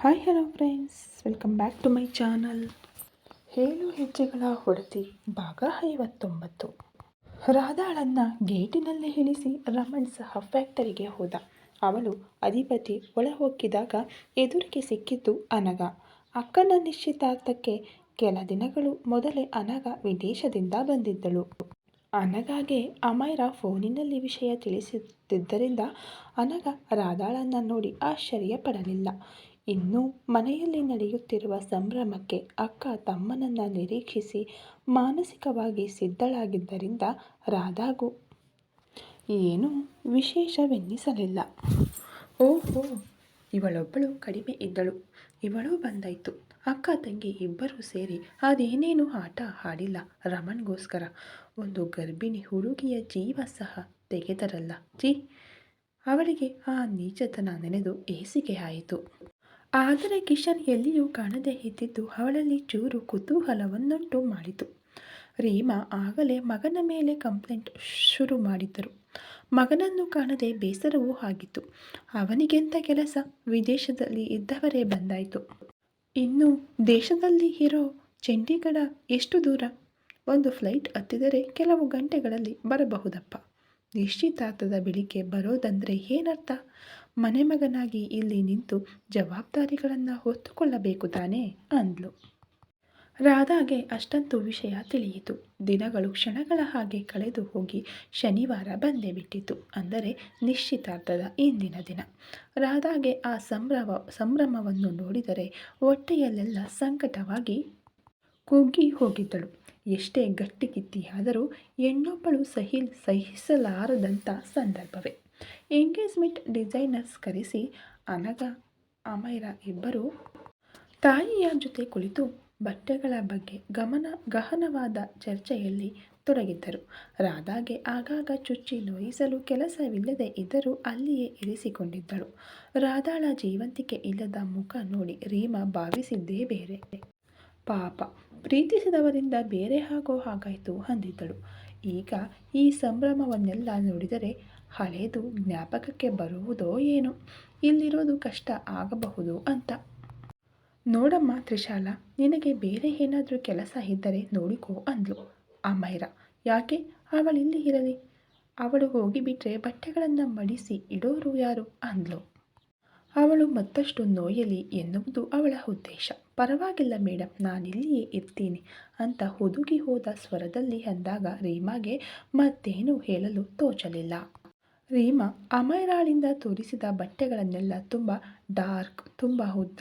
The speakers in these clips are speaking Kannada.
Hi hello friends welcome back to my channel ಏಳು ಹೆಜ್ಜೆಗಳ ಹೊಡೆತಿ ಭಾಗ ಐವತ್ತೊಂಬತ್ತು. ರಾಧಾಳನ್ನ ಗೇಟಿನಲ್ಲಿ ಇಳಿಸಿ ರಮಣ್ ಸಹ ಫ್ಯಾಕ್ಟರಿಗೆ ಹೋದ. ಅವಳು ಅಧಿಪತಿ ಒಳ ಹೊಕ್ಕಿದಾಗ ಎದುರಿಗೆ ಸಿಕ್ಕಿದ್ದು ಅನಗ ಅಕ್ಕನ ನಿಶ್ಚಿತಾರ್ಥಕ್ಕೆ ಕೆಲ ದಿನಗಳು ಮೊದಲೇ ಅನಗ ವಿದೇಶದಿಂದ ಬಂದಿದ್ದಳು. ಅನಗಾಗೆ ಅಮೈರ ಫೋನಿನಲ್ಲಿ ವಿಷಯ ತಿಳಿಸುತ್ತಿದ್ದರಿಂದ ಅನಗ ರಾಧಾಳನ್ನ ನೋಡಿ ಆಶ್ಚರ್ಯ ಪಡಲಿಲ್ಲ ಇನ್ನು ಮನೆಯಲ್ಲಿ ನಡೆಯುತ್ತಿರುವ ಸಂಭ್ರಮಕ್ಕೆ ಅಕ್ಕ ತಮ್ಮನನ್ನ ನಿರೀಕ್ಷಿಸಿ ಮಾನಸಿಕವಾಗಿ ಸಿದ್ಧಳಾಗಿದ್ದರಿಂದ ರಾಧಾಗೂ ಏನೂ ವಿಶೇಷವೆನ್ನಿಸಲಿಲ್ಲ. ಓಹೋ, ಇವಳೊಬ್ಬಳು ಕಡಿಮೆ ಇದ್ದಳು. ಇವಳೂ ಬಂದಾಯ್ತು. ಅಕ್ಕ ತಂಗಿ ಇಬ್ಬರೂ ಸೇರಿ ಅದೇನೇನು ಆಟ ಆಡಿಲ್ಲ ರಮಣ್ಗೋಸ್ಕರ. ಒಂದು ಗರ್ಭಿಣಿ ಹುಡುಗಿಯ ಜೀವ ಸಹ ತೆಗೆದರಲ್ಲ. ಜಿ ಅವಳಿಗೆ ಆ ನೀಚತನ ನೆನೆದು ಏಸಿಗೆ ಆಯಿತು. ಆದರೆ ಕಿಶನ್ ಎಲ್ಲಿಯೂ ಕಾಣದೇ ಇದ್ದಿದ್ದು ಅವಳಲ್ಲಿ ಚೂರು ಕುತೂಹಲವನ್ನುಂಟು ಮಾಡಿತು. ರೀಮಾ ಆಗಲೇ ಮಗನ ಮೇಲೆ ಕಂಪ್ಲೇಂಟ್ ಶುರು ಮಾಡಿದ್ದರು. ಮಗನನ್ನು ಕಾಣದೆ ಬೇಸರವೂ ಆಗಿತ್ತು. ಅವನಿಗೆಂಥ ಕೆಲಸ ವಿದೇಶದಲ್ಲಿ ಇದ್ದವರೇ ಬಂದಾಯಿತು. ಇನ್ನು ದೇಶದಲ್ಲಿ ಇರೋ ಚಂಡೀಗಢ ಎಷ್ಟು ದೂರ? ಒಂದು ಫ್ಲೈಟ್ ಹತ್ತಿದರೆ ಕೆಲವು ಗಂಟೆಗಳಲ್ಲಿ ಬರಬಹುದಪ್ಪ. ನಿಶ್ಚಿತಾರ್ಥದ ಬೆಳಿಗ್ಗೆ ಬರೋದಂದರೆ ಏನರ್ಥ? ಮನೆ ಮಗನಾಗಿ ಇಲ್ಲಿ ನಿಂತು ಜವಾಬ್ದಾರಿಗಳನ್ನು ಹೊತ್ತುಕೊಳ್ಳಬೇಕು ತಾನೇ ಅಂದ್ಲು. ರಾಧಾಗೆ ಅಷ್ಟಂತೂ ವಿಷಯ ತಿಳಿಯಿತು. ದಿನಗಳು ಕ್ಷಣಗಳ ಹಾಗೆ ಕಳೆದು ಹೋಗಿ ಶನಿವಾರ ಬಂದೇ ಬಿಟ್ಟಿತು ಅಂದರೆ ನಿಶ್ಚಿತಾರ್ಥದ ಇಂದಿನ ದಿನ. ರಾಧಾಗೆ ಆ ಸಂಭ್ರಮ, ಸಂಭ್ರಮವನ್ನು ನೋಡಿದರೆ ಹೊಟ್ಟೆಯಲ್ಲೆಲ್ಲ ಸಂಕಟವಾಗಿ ಕುಗ್ಗಿ ಹೋಗಿದ್ದಳು. ಎಷ್ಟೇ ಗಟ್ಟಿಗಿತ್ತಿಯಾದರೂ ಹೆಣ್ಣೊಬ್ಬಳು ಸಹಿ, ಸಹಿಸಲಾರದಂಥ ಸಂದರ್ಭವೇ. ಎಂಗೇಜ್ಮೆಂಟ್ ಡಿಸೈನರ್ಸ್ ಕರೆಸಿ ಅನಗ ಅಮೈರ ಇಬ್ಬರು ತಾಯಿಯ ಜೊತೆ ಕುಳಿತು ಬಟ್ಟೆಗಳ ಬಗ್ಗೆ ಗಮನ ಗಹನವಾದ ಚರ್ಚೆಯಲ್ಲಿ ತೊಡಗಿದ್ದರು. ರಾಧಾಗೆ ಆಗಾಗ ಚುಚ್ಚಿ ನೋಯಿಸಲು ಕೆಲಸವಿಲ್ಲದೆ ಇದ್ದರೂ ಅಲ್ಲಿಯೇ ಇರಿಸಿಕೊಂಡಿದ್ದಳು. ರಾಧಾಳ ಜೀವಂತಿಕೆ ಇಲ್ಲದ ಮುಖ ನೋಡಿ ರೀಮಾ ಭಾವಿಸಿದ್ದೇ ಬೇರೆ. ಪಾಪ, ಪ್ರೀತಿಸಿದವರಿಂದ ಬೇರೆ ಆಗೋ ಹಾಗಾಯಿತು ಅಂದಿದ್ದಳು. ಈಗ ಈ ಸಂಭ್ರಮವನ್ನೆಲ್ಲ ನೋಡಿದರೆ ಹಳೇದು ಜ್ಞಾಪಕಕ್ಕೆ ಬರುವುದೋ ಏನೋ, ಇಲ್ಲಿರೋದು ಕಷ್ಟ ಆಗಬಹುದು ಅಂತ. ನೋಡಮ್ಮ ತ್ರಿಶಾಲ, ನಿನಗೆ ಬೇರೆ ಏನಾದರೂ ಕೆಲಸ ಇದ್ದರೆ ನೋಡಿಕೋ ಅಂದ್ಲು ಮೈರ ಯಾಕೆ? ಅವಳಿಲ್ಲಿ ಇರಲಿ. ಅವಳು ಹೋಗಿಬಿಟ್ರೆ ಬಟ್ಟೆಗಳನ್ನು ಮಡಿಸಿ ಇಡೋರು ಯಾರು? ಅಂದ್ಲು. ಅವಳು ಮತ್ತಷ್ಟು ನೋಯಲಿ ಎನ್ನುವುದು ಅವಳ ಉದ್ದೇಶ. ಪರವಾಗಿಲ್ಲ ಮೇಡಮ್ ನಾನಿಲ್ಲಿಯೇ ಇರ್ತೀನಿ ಅಂತ ಹುದುಗಿ ಹೋದ ಸ್ವರದಲ್ಲಿ ಅಂದಾಗ ರೀಮಾಗೆ ಮತ್ತೇನು ಹೇಳಲು ತೋಚಲಿಲ್ಲ. ರೀಮಾ ಅಮೈರಾಳಿಂದ ತೋರಿಸಿದ ಬಟ್ಟೆಗಳನ್ನೆಲ್ಲ ತುಂಬ ಡಾರ್ಕ್, ತುಂಬ ಉದ್ದ,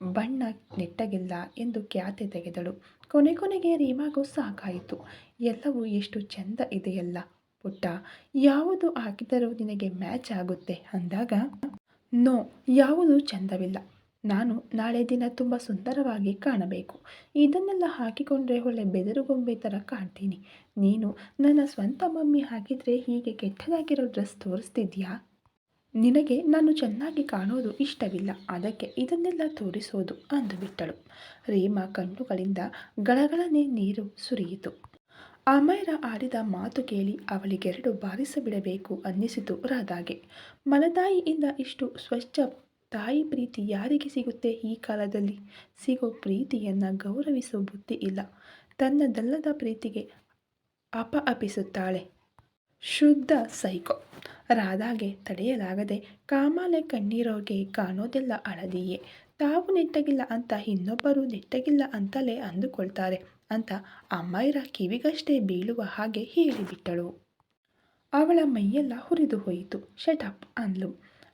ಬಣ್ಣ ನೆಟ್ಟಗಿಲ್ಲ ಎಂದು ಖ್ಯಾತೆ ತೆಗೆದಳು. ಕೊನೆ ಕೊನೆಗೆ ರೀಮಾಗೂ ಸಾಕಾಯಿತು. ಎಲ್ಲವೂ ಎಷ್ಟು ಚೆಂದ ಇದೆಯಲ್ಲ ಪುಟ್ಟ! ಯಾವುದು ಹಾಕಿದರೂ ನಿನಗೆ ಮ್ಯಾಚ್ ಆಗುತ್ತೆ ಅಂದಾಗ, ನೋ, ಯಾವುದು ಚಂದವಿಲ್ಲ. ನಾನು ನಾಳೆ ದಿನ ತುಂಬ ಸುಂದರವಾಗಿ ಕಾಣಬೇಕು. ಇದನ್ನೆಲ್ಲ ಹಾಕಿಕೊಂಡ್ರೆ ಒಳ್ಳೆ ಬೆದರುಗೊಂಬೆ ಥರ ಕಾಣ್ತೀನಿ. ನೀನು ನನ್ನ ಸ್ವಂತ ಮಮ್ಮಿ ಹಾಕಿದರೆ ಹೀಗೆ ಕೆಟ್ಟದಾಗಿರೋ ಡ್ರೆಸ್ ತೋರಿಸ್ತಿದ್ಯಾ? ನಿನಗೆ ನಾನು ಚೆನ್ನಾಗಿ ಕಾಣೋದು ಇಷ್ಟವಿಲ್ಲ. ಅದಕ್ಕೆ ಇದನ್ನೆಲ್ಲ ತೋರಿಸೋದು ಅಂದುಬಿಟ್ಟಳು ರೀಮಾ ಕಣ್ಣುಗಳಿಂದ ಗಳಗಳನೆ ನೀರು ಸುರಿಯಿತು. ಅಮೈರ ಆಡಿದ ಮಾತು ಕೇಳಿ ಅವಳಿಗೆರಡು ಬಾರಿಸಬಿಡಬೇಕು ಅನ್ನಿಸಿತು ರಾಧಾಗೆ. ಮಲತಾಯಿಯಿಂದ ಇಷ್ಟು ಸ್ವಚ್ಛ ತಾಯಿ ಪ್ರೀತಿ ಯಾರಿಗೆ ಸಿಗುತ್ತೆ ಈ ಕಾಲದಲ್ಲಿ? ಸಿಗೋ ಪ್ರೀತಿಯನ್ನು ಗೌರವಿಸೋ ಬುದ್ಧಿ ಇಲ್ಲ. ತನ್ನದಲ್ಲದ ಪ್ರೀತಿಗೆ ಅಪ ಅಪಿಸುತ್ತಾಳೆ ಶುದ್ಧ ಸೈಕೋ. ರಾಧಾಗೆ ತಡೆಯಲಾಗದೆ ಕಾಮಾಲೆ ಕಣ್ಣೀರೋಗೆ ಕಾಣೋದೆಲ್ಲ ಅಳದಿಯೇ. ತಾವು ನೆಟ್ಟಗಿಲ್ಲ ಅಂತ ಇನ್ನೊಬ್ಬರು ನೆಟ್ಟಗಿಲ್ಲ ಅಂತಲೇ ಅಂದುಕೊಳ್ತಾರೆ ಅಂತ ಅಮ್ಮಾಯಿರ ಕಿವಿಗಷ್ಟೇ ಬೀಳುವ ಹಾಗೆ ಹೇಳಿಬಿಟ್ಟಳು. ಅವಳ ಮೈಯೆಲ್ಲ ಹುರಿದು ಹೋಯಿತು. ಶಟಪ್ ಅಂದ್ಲು.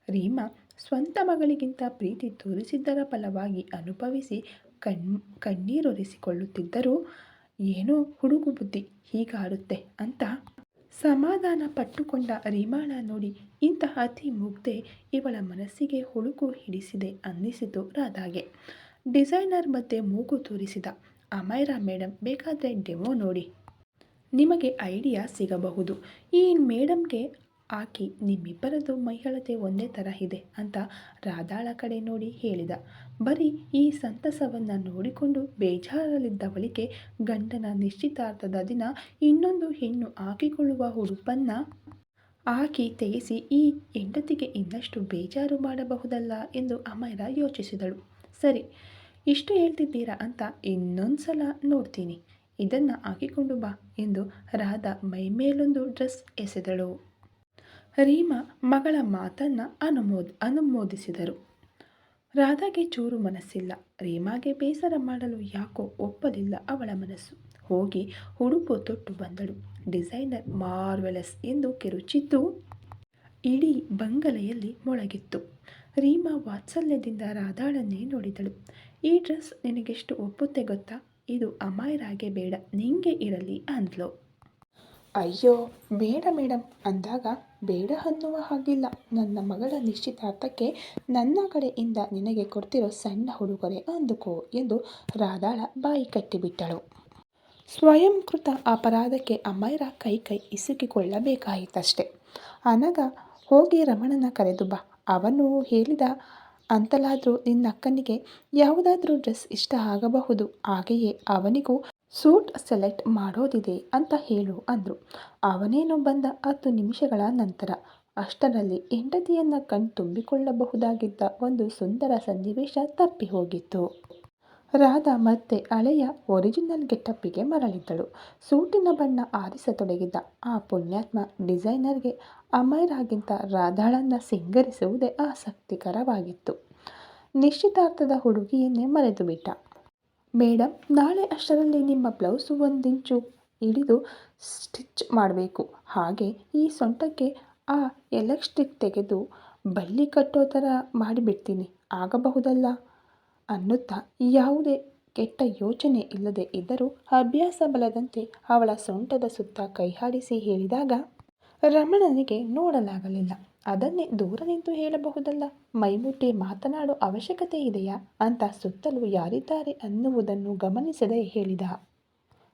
ರೀಮಾ ಸ್ವಂತ ಮಗಳಿಗಿಂತ ಪ್ರೀತಿ ತೋರಿಸಿದ್ದರ ಫಲವಾಗಿ ಅನುಭವಿಸಿ ಕಣ್ ಕಣ್ಣೀರೊರೆಸಿಕೊಳ್ಳುತ್ತಿದ್ದರೂ ಏನೋ ಹುಡುಗು ಬುದ್ಧಿ ಹೀಗಾರುತ್ತೆ ಅಂತ ಸಮಾಧಾನ ಪಟ್ಟುಕೊಂಡ ರೀಮಾಳ ನೋಡಿ ಇಂತಹ ಅತಿ ಮುಗ್ಧೆ ಇವಳ ಮನಸ್ಸಿಗೆ ಹುಳುಕು ಹಿಡಿಸಿದೆ ಅನ್ನಿಸಿತು ರಾಧಾಗೆ. ಡಿಸೈನರ್ ಮತ್ತೆ ಮೂಗು ತೋರಿಸಿದ, ಅಮೈರಾ ಮೇಡಮ್ ಬೇಕಾದರೆ ಡೆಮೋ ನೋಡಿ. ನಿಮಗೆ ಐಡಿಯಾ ಸಿಗಬಹುದು. ಈ ಮೇಡಮ್ಗೆ ಆಕಿ, ನಿಮ್ಮಿಬ್ಬರದ್ದು ಮೈಹಳತೆ ಒಂದೇ ಥರ ಇದೆ ಅಂತ ರಾಧಾಳ ಕಡೆ ನೋಡಿ ಹೇಳಿದ. ಬರೀ ಈ ಸಂತಸವನ್ನು ನೋಡಿಕೊಂಡು ಬೇಜಾರಲ್ಲಿದ್ದವಳಿಗೆ ಗಂಡನ ನಿಶ್ಚಿತಾರ್ಥದ ದಿನ ಇನ್ನೊಂದು ಹೆಣ್ಣು ಹಾಕಿಕೊಳ್ಳುವ ಉಡುಪನ್ನು ಆಕೆ ತೆಗೆಸಿ ಈ ಹೆಂಡತಿಗೆ ಇನ್ನಷ್ಟು ಬೇಜಾರು ಮಾಡಬಹುದಲ್ಲ ಎಂದು ಅಮೈರ ಯೋಚಿಸಿದಳು. ಸರಿ, ಇಷ್ಟು ಹೇಳ್ತಿದ್ದೀರಾ ಅಂತ ಇನ್ನೊಂದು ಸಲ ನೋಡ್ತೀನಿ. ಇದನ್ನು ಹಾಕಿಕೊಂಡು ಬಾ ಎಂದು ರಾಧಾ ಮೈಮೇಲೊಂದು ಡ್ರೆಸ್ ಎಸೆದಳು. ರೀಮಾ ಮಗಳ ಮಾತನ್ನು ಅನುಮೋದ, ಅನುಮೋದಿಸಿದರು. ರಾಧಾಗೆ ಚೂರು ಮನಸ್ಸಿಲ್ಲ. ರೀಮಾಗೆ ಬೇಸರ ಮಾಡಲು ಯಾಕೋ ಒಪ್ಪಲಿಲ್ಲ ಅವಳ ಮನಸ್ಸು. ಹೋಗಿ ಹುಡುಪು ತೊಟ್ಟು ಬಂದಳು. ಡಿಸೈನರ್ ಮಾರ್ವೆಲಸ್ ಎಂದು ಕಿರುಚಿದ್ದು ಇಡೀ ಬಂಗಲೆಯಲ್ಲಿ ಮೊಳಗಿತ್ತು. ರೀಮಾ ವಾತ್ಸಲ್ಯದಿಂದ ರಾಧಾಳನ್ನೇ ನೋಡಿದಳು. ಈ ಡ್ರೆಸ್ ನಿನಗೆಷ್ಟು ಒಪ್ಪುತ್ತೆ ಗೊತ್ತಾ? ಇದು ಅಮಾಯರಾಗೆ ಬೇಡ. ನಿಂಗೆ ಇರಲಿ ಅಂದ್ಲು. ಅಯ್ಯೋ, ಬೇಡ ಮೇಡಮ್ ಅಂದಾಗ, ಬೇಡ ಅನ್ನುವ ಹಾಗಿಲ್ಲ. ನನ್ನ ಮಗಳ ನಿಶ್ಚಿತಾರ್ಥಕ್ಕೆ ನನ್ನ ಕಡೆಯಿಂದ ನಿನಗೆ ಕೊಡ್ತಿರೋ ಸಣ್ಣ ಹುಡುಗರೆ ಅಂದುಕೋ ಎಂದು ರಾಧಾಳ ಬಾಯಿ ಕಟ್ಟಿಬಿಟ್ಟಳು. ಸ್ವಯಂಕೃತ ಅಪರಾಧಕ್ಕೆ ಅಮೈರ ಕೈ ಕೈ ಇಸುಕಿಕೊಳ್ಳಬೇಕಾಯಿತಷ್ಟೆ. ಅನಗ, ಹೋಗಿ ರಮಣನ ಕರೆದು ಬಾ. ಅವನು ಹೇಳಿದ ಅಂತಲಾದರೂ ನಿನ್ನ ಅಕ್ಕನಿಗೆ ಯಾವುದಾದ್ರೂ ಡ್ರೆಸ್ ಇಷ್ಟ ಆಗಬಹುದು. ಹಾಗೆಯೇ ಅವನಿಗೂ ಸೂಟ್ ಸೆಲೆಕ್ಟ್ ಮಾಡೋದಿದೆ ಅಂತ ಹೇಳು ಅಂದರು. ಅವನೇನು ಬಂದ ಹತ್ತು ನಿಮಿಷಗಳ ನಂತರ ಅಷ್ಟರಲ್ಲಿ ಹೆಂಡತಿಯನ್ನು ಕಣ್ತುಂಬಿಕೊಳ್ಳಬಹುದಾಗಿದ್ದ ಒಂದು ಸುಂದರ ಸನ್ನಿವೇಶ ತಪ್ಪಿ ಹೋಗಿತ್ತು. ರಾಧಾ ಮತ್ತೆ ಹಳೆಯ ಒರಿಜಿನಲ್ ಗೆಟಪ್ಪಿಗೆ ಮರಳಿದ್ದಳು. ಸೂಟಿನ ಬಣ್ಣ ಆರಿಸತೊಡಗಿದ್ದ ಆ ಪುಣ್ಯಾತ್ಮ ಡಿಸೈನರ್ಗೆ ಅಮೈರಾಗಿಂತ ರಾಧಾಳನ್ನು ಸಿಂಗರಿಸುವುದೇ ಆಸಕ್ತಿಕರವಾಗಿತ್ತು. ನಿಶ್ಚಿತಾರ್ಥದ ಹುಡುಗಿಯನ್ನೇ ಮರೆತು ಬಿಟ್ಟ ಮೇಡಮ್ ನಾಳೆ ಅಷ್ಟರಲ್ಲಿ ನಿಮ್ಮ ಬ್ಲೌಸ್ ಒಂದಿಂಚು ಹಿಡಿದು ಸ್ಟಿಚ್ ಮಾಡಬೇಕು. ಹಾಗೆ ಈ ಸೊಂಟಕ್ಕೆ ಆ ಎಲೆಕ್ಟ್ರಿಕ್ ತೆಗೆದು ಬಳ್ಳಿ ಕಟ್ಟೋ ಥರ ಮಾಡಿಬಿಡ್ತೀನಿ. ಆಗಬಹುದಲ್ಲ? ಅನ್ನುತ್ತಾ ಯಾವುದೇ ಕೆಟ್ಟ ಯೋಚನೆ ಇಲ್ಲದೆ ಇದ್ದರೂ ಅಭ್ಯಾಸ ಬಲದಂತೆ ಅವಳ ಸೊಂಟದ ಸುತ್ತ ಕೈಹಾಡಿಸಿ ಹೇಳಿದಾಗ, ರಮಣನಿಗೆ ನೋಡಲಾಗಲಿಲ್ಲ. ಅದನ್ನೇ ದೂರ ನಿಂತು ಹೇಳಬಹುದಲ್ಲ? ಮೈಮುಟ್ಟಿ ಮಾತನಾಡೋ ಅವಶ್ಯಕತೆ ಇದೆಯಾ? ಅಂತ ಸುತ್ತಲೂ ಯಾರಿದ್ದಾರೆ ಅನ್ನುವುದನ್ನು ಗಮನಿಸದೆ ಹೇಳಿದ.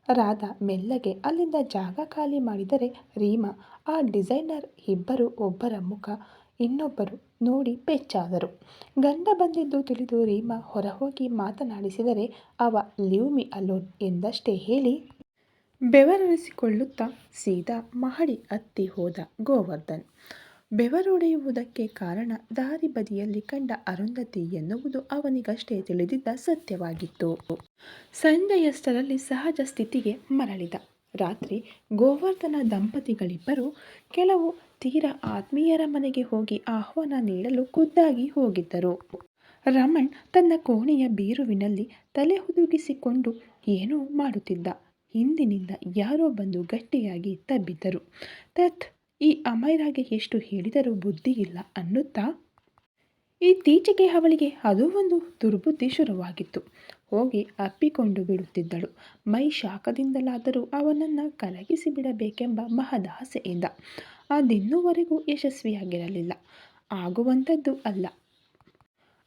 ರಾಧಾ ಮೆಲ್ಲಗೆ ಅಲ್ಲಿಂದ ಜಾಗ ಖಾಲಿ ಮಾಡಿದರೆ ರೀಮಾ, ಆ ಡಿಸೈನರ್ ಇಬ್ಬರು ಒಬ್ಬರ ಮುಖ ಇನ್ನೊಬ್ಬರು ನೋಡಿ ಪೆಚ್ಚಾದರು ಗಂಡ ಬಂದಿದ್ದು ತಿಳಿದು ರೀಮಾ ಹೊರ ಹೋಗಿ ಮಾತನಾಡಿಸಿದರೆ ಅವ ಲಿವ್ ಮಿ ಅಲೋನ್ ಎಂದಷ್ಟೇ ಹೇಳಿ ಬೆವರಿಸಿಕೊಳ್ಳುತ್ತಾ ಸೀದಾ ಮಹಡಿ ಹತ್ತಿ ಹೋದ ಗೋವರ್ಧನ್. ಬೆವರೊಡೆಯುವುದಕ್ಕೆ ಕಾರಣ ದಾರಿ ಬದಿಯಲ್ಲಿ ಕಂಡ ಅರುಂಧತಿ ಎನ್ನುವುದು ಅವನಿಗಷ್ಟೇ ತಿಳಿದಿದ್ದ ಸತ್ಯವಾಗಿತ್ತು. ಸಂಜೆಯಷ್ಟರಲ್ಲಿ ಸಹಜ ಸ್ಥಿತಿಗೆ ಮರಳಿದ. ರಾತ್ರಿ ಗೋವರ್ಧನ ದಂಪತಿಗಳಿಬ್ಬರು ಕೆಲವು ತೀರ ಆತ್ಮೀಯರ ಮನೆಗೆ ಹೋಗಿ ಆಹ್ವಾನ ನೀಡಲು ಖುದ್ದಾಗಿ ಹೋಗಿದ್ದರು. ರಮಣ್ ತನ್ನ ಕೋಣೆಯ ಬೀರುವಿನಲ್ಲಿ ತಲೆ ಹುದುಗಿಸಿಕೊಂಡು ಏನೋ ಮಾಡುತ್ತಿದ್ದ. ಹಿಂದಿನಿಂದ ಯಾರೋ ಬಂದು ಗಟ್ಟಿಯಾಗಿ ತಬ್ಬಿದ್ದರು. ತತ್ ಈ ಅಮೈರಾಗೆ ಎಷ್ಟು ಹೇಳಿದರೂ ಬುದ್ಧಿ ಇಲ್ಲ ಅನ್ನುತ್ತಾ? ಇತ್ತೀಚೆಗೆ ಅವಳಿಗೆ ಅದು ಒಂದು ದುರ್ಬುದ್ಧಿ ಶುರುವಾಗಿತ್ತು. ಹೋಗಿ ಅಪ್ಪಿಕೊಂಡು ಬಿಡುತ್ತಿದ್ದಳು. ಮೈ ಶಾಖದಿಂದಲಾದರೂ ಅವನನ್ನು ಕರಗಿಸಿ ಬಿಡಬೇಕೆಂಬ ಮಹದಾಸೆಯಿಂದ. ಅದಿನ್ನೂವರೆಗೂ ಯಶಸ್ವಿಯಾಗಿರಲಿಲ್ಲ. ಆಗುವಂಥದ್ದು ಅಲ್ಲ.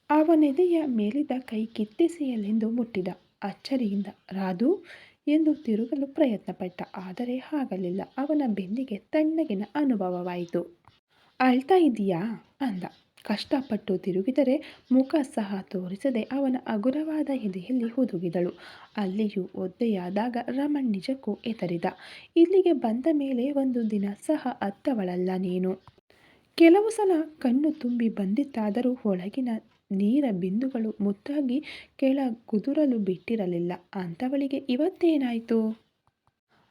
ಅವನೆದೆಯ ಮೇಲಿದ ಕೈ ಕಿತ್ತೆಸೆಯಲೆಂದು ಮುಟ್ಟಿದ ಅಚ್ಚರಿಯಿಂದ, ರಾಧು ಎಂದು ತಿರುಗಲು ಪ್ರಯತ್ನಪಟ್ಟ. ಆದರೆ ಆಗಲಿಲ್ಲ ಅವನ ಬೆನ್ನಿಗೆ ತಣ್ಣಗಿನ ಅನುಭವವಾಯಿತು. ಅಳ್ತಾ ಇದೀಯಾ ಅಂದ. ಕಷ್ಟಪಟ್ಟು ತಿರುಗಿದರೆ ಮುಖ ಸಹ ತೋರಿಸದೆ ಅವನ ಹಗುರವಾದ ಎದೆಯಲ್ಲಿ ಹುದುಗಿದಳು. ಅಲ್ಲಿಯೂ ಒದ್ದೆಯಾದಾಗ ರಮಣ್ ನಿಜಕ್ಕೂ ಎತರಿದ ಇಲ್ಲಿಗೆ ಬಂದ ಮೇಲೆ ಒಂದು ದಿನ ಸಹ ಅತ್ತವಳಲ್ಲ ನೀನು. ಕೆಲವು ಸಲ ಕಣ್ಣು ತುಂಬಿ ಬಂದಿತ್ತಾದರೂ ಒಳಗಿನ ನೀರ ಬಿಂದುಗಳು ಮುದ್ದಾಗಿ ಕೆಳ ಕುದುರಲು ಬಿಟ್ಟಿರಲಿಲ್ಲ. ಅಂಥವಳಿಗೆ ಇವತ್ತೇನಾಯಿತು?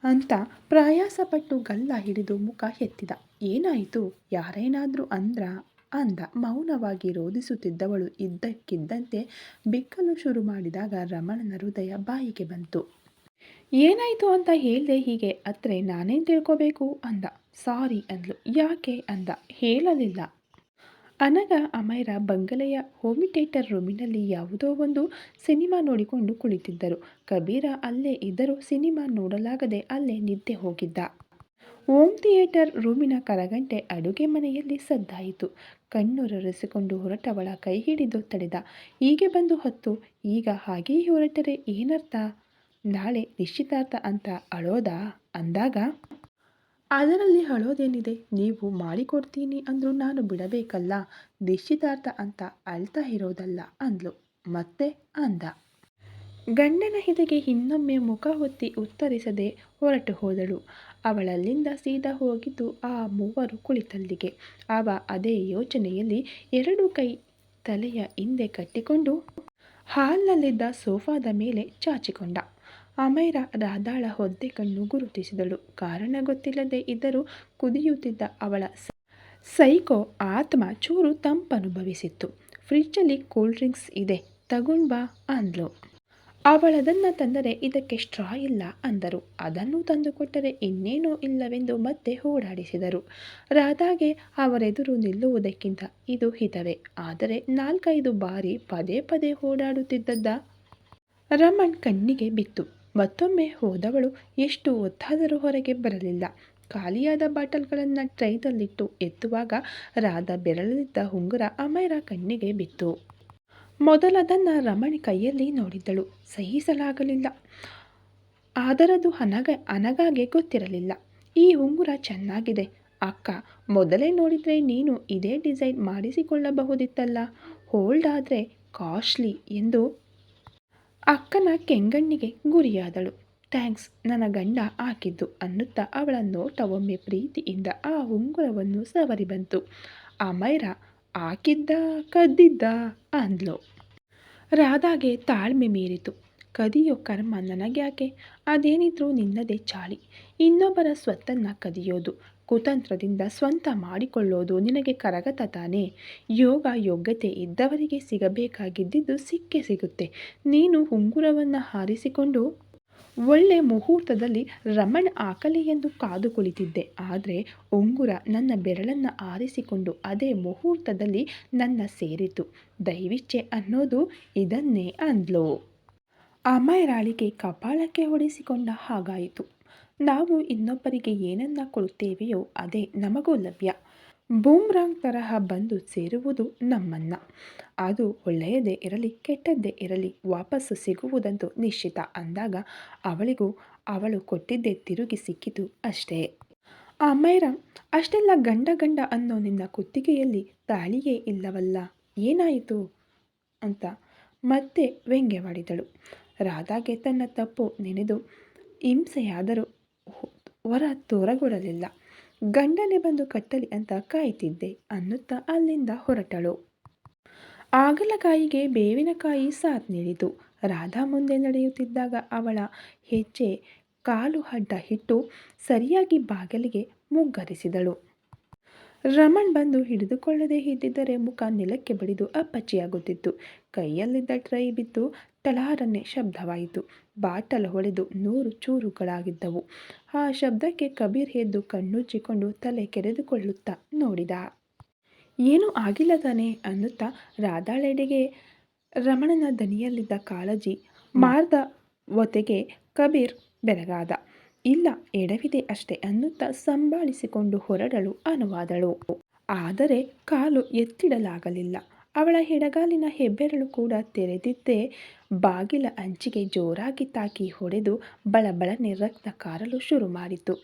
ಅಂತ ಪ್ರಯಾಸಪಟ್ಟು ಗಲ್ಲ ಹಿಡಿದು ಮುಖ ಎತ್ತಿದ. ಏನಾಯಿತು? ಯಾರೇನಾದರೂ ಅಂದ್ರ? ಅಂದ. ಮೌನವಾಗಿ ರೋಧಿಸುತ್ತಿದ್ದವಳು ಇದ್ದಕ್ಕಿದ್ದಂತೆ ಬಿಕ್ಕಲು ಶುರು ಮಾಡಿದಾಗ ರಮಣನ ಹೃದಯ ಬಾಯಿಗೆ ಬಂತು. ಏನಾಯಿತು ಅಂತ ಹೇಳಿದೆ ಹೀಗೆ? ಅತ್ರೆ ನಾನೇನು ತಿಳ್ಕೋಬೇಕು? ಅಂದ. ಸಾರಿ ಅಂದ್ಲು. ಯಾಕೆ? ಅಂದ. ಹೇಳಲಿಲ್ಲ. ಅನಗ ಅಮೈರ ಬಂಗಲೆಯ ಹೋಮಿಟೇಟರ್ ರೂಮಿನಲ್ಲಿ ಯಾವುದೋ ಒಂದು ಸಿನಿಮಾ ನೋಡಿಕೊಂಡು ಕುಳಿತಿದ್ದರು. ಕಬೀರ ಅಲ್ಲೇ ಇದ್ದರೂ ಸಿನಿಮಾ ನೋಡಲಾಗದೆ ಅಲ್ಲೇ ನಿದ್ದೆ ಹೋಗಿದ್ದ. ಹೋಮ್ ಥಿಯೇಟರ್ ರೂಮಿನ ಕರಗಂಟೆ ಅಡುಗೆ ಮನೆಯಲ್ಲಿ ಸದ್ದಾಯಿತು. ಕಣ್ಣುರರಿಸಿಕೊಂಡು ಹೊರಟವಳ ಕೈ ಹಿಡಿದು ತಡೆದ. ಹೀಗೆ ಬಂದು ಹೊತ್ತು, ಈಗ ಹಾಗೆಯೇ ಹೊರಟರೆ ಏನರ್ಥ? ನಾಳೆ ನಿಶ್ಚಿತಾರ್ಥ ಅಂತ ಅಳೋದಾ? ಅಂದಾಗ ಅದರಲ್ಲಿ ಹಳೋದೇನಿದೆ? ನೀವು ಮಾಡಿಕೊಡ್ತೀನಿ ಅಂದರೂ ನಾನು ಬಿಡಬೇಕಲ್ಲ, ನಿಶ್ಚಿತಾರ್ಥ ಅಂತ ಅಳ್ತಾ ಇರೋದಲ್ಲ ಅಂದ್ಲು. ಮತ್ತೆ ಅಂದ. ಗಂಡನ ಹಿದೆಗೆ ಇನ್ನೊಮ್ಮೆ ಮುಖ ಹೊತ್ತಿ ಉತ್ತರಿಸದೆ ಹೊರಟು ಹೋದಳು. ಅವಳಲ್ಲಿಂದ ಸೀದಾ ಹೋಗಿದ್ದು ಆ ಮೂವರು ಕುಳಿತಲ್ಲಿಗೆ. ಅವ ಅದೇ ಯೋಚನೆಯಲ್ಲಿ ಎರಡು ಕೈ ತಲೆಯ ಹಿಂದೆ ಕಟ್ಟಿಕೊಂಡು ಹಾಲ್ನಲ್ಲಿದ್ದ ಸೋಫಾದ ಮೇಲೆ ಚಾಚಿಕೊಂಡ. ಅಮೈರ ರಾಧಾಳ ಹೊದ್ದೆ ಕಣ್ಣು ಗುರುತಿಸಿದಳು. ಕಾರಣ ಗೊತ್ತಿಲ್ಲದೆ ಇದ್ದರೂ ಕುದಿಯುತ್ತಿದ್ದ ಅವಳ ಸೈಕೋ ಆತ್ಮ ಚೂರು ತಂಪನುಭವಿಸಿತ್ತು. ಫ್ರಿಡ್ಜಲ್ಲಿ ಕೂಲ್ ಡ್ರಿಂಕ್ಸ್ ಇದೆ, ತಗೊಂಡ್ ಬಾ ಅಂದ್ಲು. ಅವಳದನ್ನು ತಂದರೆ ಇದಕ್ಕೆ ಸ್ಟ್ರಾ ಇಲ್ಲ ಅಂದರು. ಅದನ್ನು ತಂದುಕೊಟ್ಟರೆ ಇನ್ನೇನೂ ಇಲ್ಲವೆಂದು ಮತ್ತೆ ಓಡಾಡಿಸಿದರು. ರಾಧಾಗೆ ಅವರೆದುರು ನಿಲ್ಲುವುದಕ್ಕಿಂತ ಇದು ಹಿತವೇ. ಆದರೆ ನಾಲ್ಕೈದು ಬಾರಿ ಪದೇ ಪದೇ ಓಡಾಡುತ್ತಿದ್ದದ್ದ ರಮಣ್ ಕಣ್ಣಿಗೆ ಬಿತ್ತು. ಮತ್ತೊಮ್ಮೆ ಹೋದವಳು ಎಷ್ಟು ಹೊತ್ತಾದರೂ ಹೊರಗೆ ಬರಲಿಲ್ಲ. ಖಾಲಿಯಾದ ಬಾಟಲ್ಗಳನ್ನು ಟ್ರೈದಲ್ಲಿಟ್ಟು ಎತ್ತುವಾಗ ರಾದ ಬೆರಳಿದ್ದ ಉಂಗುರ ಅಮೈರ ಕಣ್ಣಿಗೆ ಬಿತ್ತು. ಮೊದಲದನ್ನು ರಮಣಿ ಕೈಯಲ್ಲಿ ನೋಡಿದ್ದಳು. ಸಹಿಸಲಾಗಲಿಲ್ಲ. ಆದರದು ಅನಗ, ಅನಗಾಗೆ ಗೊತ್ತಿರಲಿಲ್ಲ. ಈ ಉಂಗುರ ಚೆನ್ನಾಗಿದೆ. ಅಕ್ಕ, ಮೊದಲೇ ನೋಡಿದರೆ ನೀನು ಇದೇ ಡಿಸೈನ್ ಮಾಡಿಸಿಕೊಳ್ಳಬಹುದಿತ್ತಲ್ಲ. ಹೋಲ್ಡ್ ಆದರೆ ಕಾಸ್ಟ್ಲಿ ಎಂದು ಅಕ್ಕನ ಕೆಂಗಣ್ಣಿಗೆ ಗುರಿಯಾದಳು. ಥ್ಯಾಂಕ್ಸ್, ನನ್ನ ಗಂಡ ಹಾಕಿದ್ದು ಅನ್ನುತ್ತಾ ಅವಳ ನೋಟ ಒಮ್ಮೆ ಪ್ರೀತಿಯಿಂದ ಆ ಉಂಗುರವನ್ನು ಸವರಿ ಬಂತು. ಮೈರ ಹಾಕಿದ್ದ, ಕದ್ದಿದ್ದ ಅಂದ್ಲು. ರಾಧಾಗೆ ತಾಳ್ಮೆ ಮೀರಿತು. ಕದಿಯೋ ಕರ್ಮ ನನಗ್ಯಾಕೆ? ಅದೇನಿದ್ರೂ ನಿನ್ನದೇ ಚಾಳಿ. ಇನ್ನೊಬ್ಬರ ಸ್ವತ್ತನ್ನು ಕದಿಯೋದು. ಕುತಂತ್ರದಿಂದ ಸ್ವಂತ ಮಾಡಿಕೊಳ್ಳೋದು ನಿನಗೆ ಕರಗತ ತಾನೆ. ಯೋಗ ಯೋಗ್ಯತೆ ಇದ್ದವರಿಗೆ ಸಿಗಬೇಕಾಗಿದ್ದಿದ್ದು ಸಿಕ್ಕೇ ಸಿಗುತ್ತೆ. ನೀನು ಉಂಗುರವನ್ನು ಹಾರಿಸಿಕೊಂಡು ಒಳ್ಳೆ ಮುಹೂರ್ತದಲ್ಲಿ ರಮಣ್ ಆಕಲಿ ಎಂದು ಕಾದು ಕುಳಿತಿದ್ದೆ. ಆದರೆ ಉಂಗುರ ನನ್ನ ಬೆರಳನ್ನು ಆರಿಸಿಕೊಂಡು ಅದೇ ಮುಹೂರ್ತದಲ್ಲಿ ನನ್ನ ಸೇರಿತು. ದೈವಿಚ್ಛೆ ಅನ್ನೋದು ಇದನ್ನೇ ಅಂದ್ಲು. ಅಮೈರಾಳಿಗೆ ಕಪಾಳಕ್ಕೆ ಹೊಡೆಸಿಕೊಂಡ ಹಾಗಾಯಿತು. ನಾವು ಇನ್ನೊಬ್ಬರಿಗೆ ಏನನ್ನ ಕೊಡುತ್ತೇವೆಯೋ ಅದೇ ನಮಗೂ ಲಭ್ಯ. ಬೂಮ್ರಾಂಗ್ ತರಹ ಬಂದು ಸೇರುವುದು ನಮ್ಮನ್ನ. ಅದು ಒಳ್ಳೆಯದೇ ಇರಲಿ, ಕೆಟ್ಟದ್ದೇ ಇರಲಿ, ವಾಪಸ್ಸು ಸಿಗುವುದಂತೂ ನಿಶ್ಚಿತ ಅಂದಾಗ ಅವಳಿಗೂ ಅವಳು ಕೊಟ್ಟಿದ್ದೇ ತಿರುಗಿ ಸಿಕ್ಕಿತು ಅಷ್ಟೇ. ಅಮೈರ, ಅಷ್ಟೆಲ್ಲ ಗಂಡ ಗಂಡ ಅನ್ನೋ ನಿನ್ನ ಕುತ್ತಿಗೆಯಲ್ಲಿ ತಾಳಿಯೇ ಇಲ್ಲವಲ್ಲ, ಏನಾಯಿತು? ಅಂತ ಮತ್ತೆ ವ್ಯಂಗ್ಯವಾಡಿದಳು. ರಾಧಾಗೆ ತನ್ನ ತಪ್ಪು ನೆನೆದು ಹಿಂಸೆಯಾದರೂ ಹೊರ ತೋರಗೊಡಲಿಲ್ಲ. ಗಂಡನೆ ಬಂದು ಕಟ್ಟಲಿ ಅಂತ ಕಾಯ್ತಿದ್ದೆ ಅನ್ನುತ್ತಾ ಅಲ್ಲಿಂದ ಹೊರಟಳು. ಆಗಲಕಾಯಿಗೆ ಬೇವಿನಕಾಯಿ ಸಾಥ್ ನೀಡಿತು. ರಾಧಾ ಮುಂದೆ ನಡೆಯುತ್ತಿದ್ದಾಗ ಅವಳ ಹೆಜ್ಜೆ ಕಾಲು ಅಡ್ಡ ಹಿಟ್ಟು ಸರಿಯಾಗಿ ಬಾಗಿಲಿಗೆ ಮುಗ್ಗರಿಸಿದಳು. ರಮಣ್ ಬಂದು ಹಿಡಿದುಕೊಳ್ಳದೆ ಇದ್ದಿದ್ದರೆ ಮುಖ ನೆಲಕ್ಕೆ ಬಡಿದು ಅಪ್ಪಚ್ಚಿಯಾಗುತ್ತಿತ್ತು. ಕೈಯಲ್ಲಿದ್ದ ಟ್ರೈ ಬಿದ್ದು ಟಳಾರನ್ನೇ ಶಬ್ದವಾಯಿತು. ಬಾಟಲ್ ಹೊಳೆದು ನೂರು ಚೂರುಗಳಾಗಿದ್ದವು. ಆ ಶಬ್ದಕ್ಕೆ ಕಬೀರ್ ಎದ್ದು ಕಣ್ಣುಚ್ಚಿಕೊಂಡು ತಲೆ ಕೆರೆದುಕೊಳ್ಳುತ್ತಾ ನೋಡಿದ. ಏನೂ ಆಗಿಲ್ಲ ತಾನೆ ಅನ್ನುತ್ತಾ ರಾಧಾಳೆಡೆಗೆ ರಮಣನ ದನಿಯಲ್ಲಿದ್ದ ಕಾಳಜಿ ಮಾರ್ದ ಒತೆಗೆ ಕಬೀರ್ ಬೆರಗಾದ. ಇಲ್ಲ, ಎಡವಿದೆ ಅಷ್ಟೇ ಅನ್ನುತ್ತಾ ಸಂಭಾಳಿಸಿಕೊಂಡು ಹೊರಡಲು ಅನುವಾದಳು. ಆದರೆ ಕಾಲು ಎತ್ತಿಡಲಾಗಲಿಲ್ಲ. ಅವಳ ಹೆಡಗಾಲಿನ ಹೆಬ್ಬೆರಳು ಕೂಡ ತೆರೆದಿದ್ದೇ ಬಾಗಿಲ ಅಂಚಿಗೆ ಜೋರಾಗಿ ತಾಕಿ ಹೊಡೆದು ಬಳಬಳನೆ ರಕ್ತ ಕಾರಲು ಶುರು ಮಾಡಿತು.